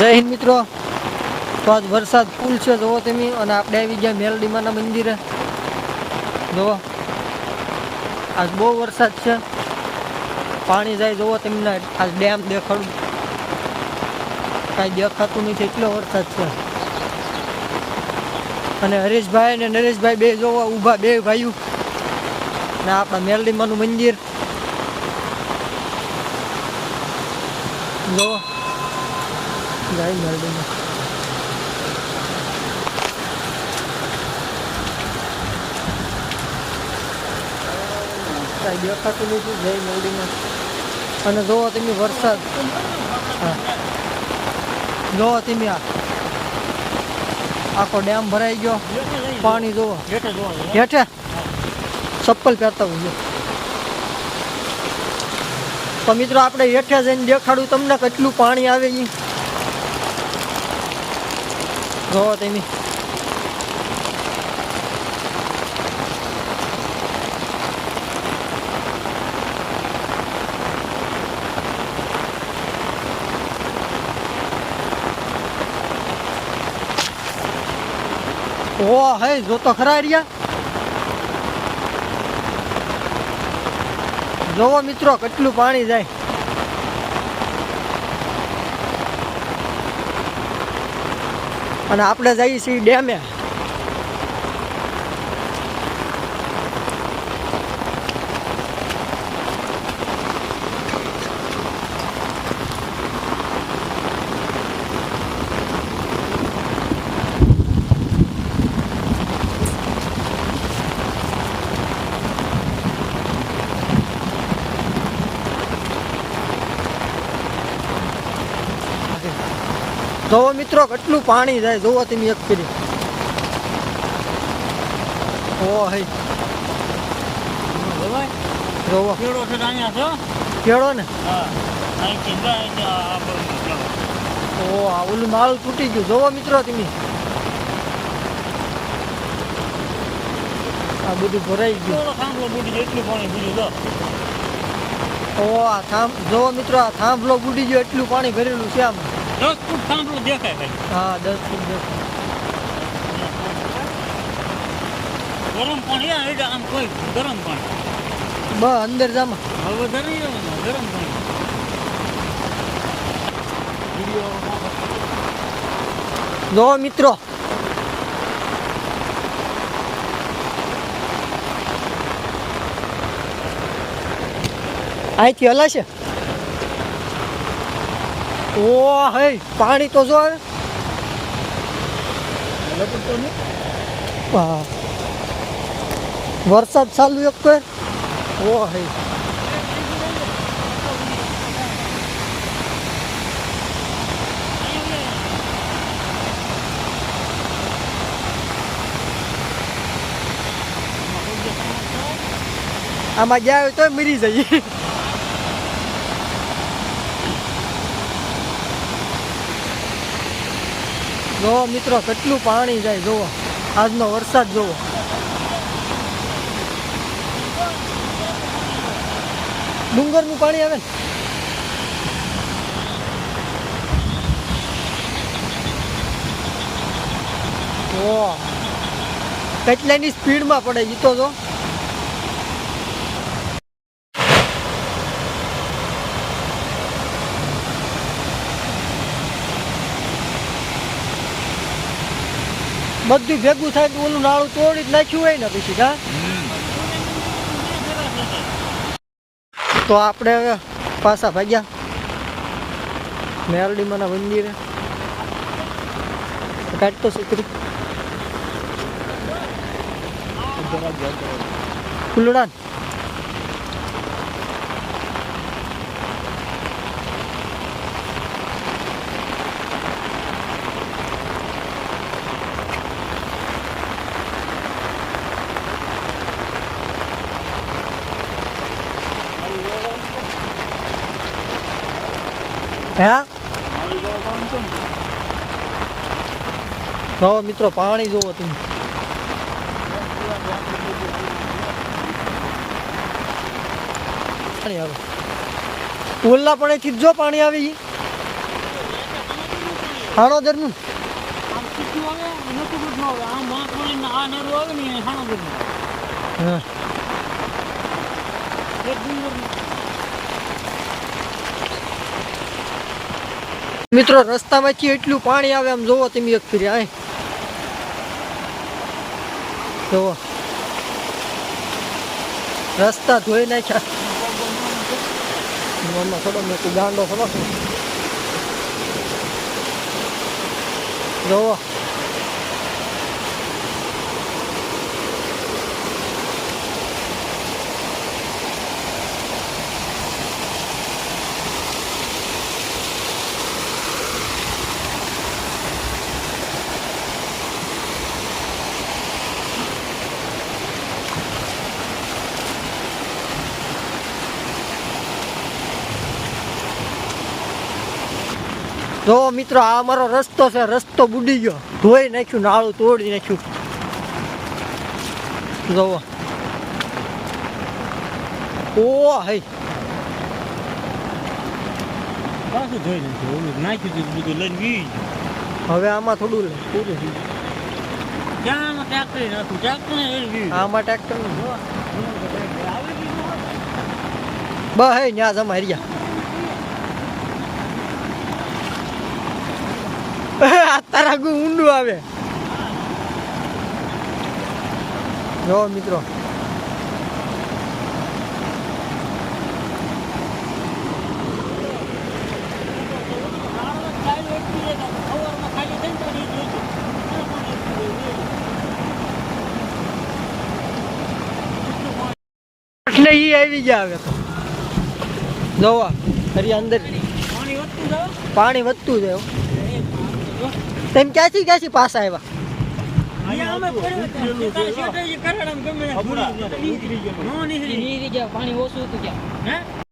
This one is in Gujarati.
જય હિન્દ મિત્રો. તો આજ વરસાદ ફૂલ છે, જુઓ તમે, અને આપણે આવી ગયા મેલડીમાના મંદિરે. જુઓ. આજ બહુ વરસાદ છે. પાણી જાય, જુઓ તમને, આજ ડેમ દેખાડું. કાંઈ દેખાતું નથી એટલો વરસાદ છે. અને હરીશભાઈ અને નરેશભાઈ બે જોવા ઊભા બે ભાઈઓ. ને આપણા મેલડીમાનું મંદિર. જો જય મેલડીમાં કાંઈ દેખાતું નથી જય મેલડીમાં અને જોવો તમે વરસાદ. હા. જોવો તમે આ. આખો ડેમ ભરાઈ ગયો. પાણી જોવો. હેઠે. ચપ્પલ પહેરતા હોય તો મિત્રો આપણે હેઠે જઈને દેખાડું તમને કેટલું પાણી આવે એ જોવો તમે ઓ હે જો તો ખરા રહ્યા જોવો મિત્રો કેટલું પાણી જાય? અને આપણે જઈએ છીએ ડેમે. જોવો મિત્રો કેટલું પાણી જાય જોવો તમે એક ફેરી. ઓ હે જોવો. કેળો છે અહીંયા છો કેળો ને? ઓ આ ઓલું માલ તૂટી ગયું. જોવો મિત્રો તમે. આ બધું ભરાઈ ગયું. ઓ આ થાંભ જોવો મિત્રો આ થાંભલો બુડી ગયો એટલું પાણી ભરેલું છે આમાં. દસ ફૂટ થાંભલો દેખાય ભાઈ. હા દસ ફૂટ દસ ગરમ પાણી આ એટલે આમ કોઈ ગરમ પાણી. બ અંદર જામ. હવે વધારે ગરમ પાણી. જો મિત્રો. અહીંથી હલાશે? ઓ હે, પાણી તો જો આવે. હા. વરસાદ ચાલુ એક તો. ઓ હે. આમાં ગયા હોય તો મરી જઈએ. જોવો મિત્રો, કેટલું પાણી જાય જોવો આજનો વરસાદ જોવો ડુંગરનું પાણી આવે ને? કેટલાની સ્પીડમાં પડે જીતો તો બધું ભેગું થાય તો ઓલું નાળું તોડી જ નાખ્યું હોય ને પછી, હા? તો આપણે પાછા ભાગ્યા. મેરડીમાના મંદિરે. કાઢતો છોકરી ફૂલડા હે? જો મિત્રો, પાણી જોવો તમે. પાણી આવે. ઓલા પણ અહીંથી જ જો પાણી આવી. ઈ. હાણોદરનું આમ સીધું આવે નતું બધું આવે આમ વાંક વળીને આ નરું આવે ને એ ખાણો બધું હા એક ડુંગર મિત્રો, રસ્તામાંથી એટલું પાણી આવે, આમ જોવો તમે એક ફેરી, આય. જોવો. રસ્તા ધોઈ નાખ્યા. થોડો મેં ગાંડો થોડો જોવો. જો મિત્રો આ અમારો રસ્તો છે રસ્તો બુડી ગયો. ધોઈ નાખ્યું નાળું તોડી નાખ્યું. જોવો ઓ હઈ. હવે આમાં થોડું પૂરું આમાં ટ્રેક્ટર બસ હે ન્યા જમા રહ્યા. તારા ગુ ઊંડું આવે જો મિત્રો એટલે એ આવી ગયા હવે તો. જોવા ફરી અંદર. પાણી વધતું જાય. તેમ ક્યાંથી ક્યાંથી પાસ આવ્યા? પાણી ઓછું હતું ક્યાં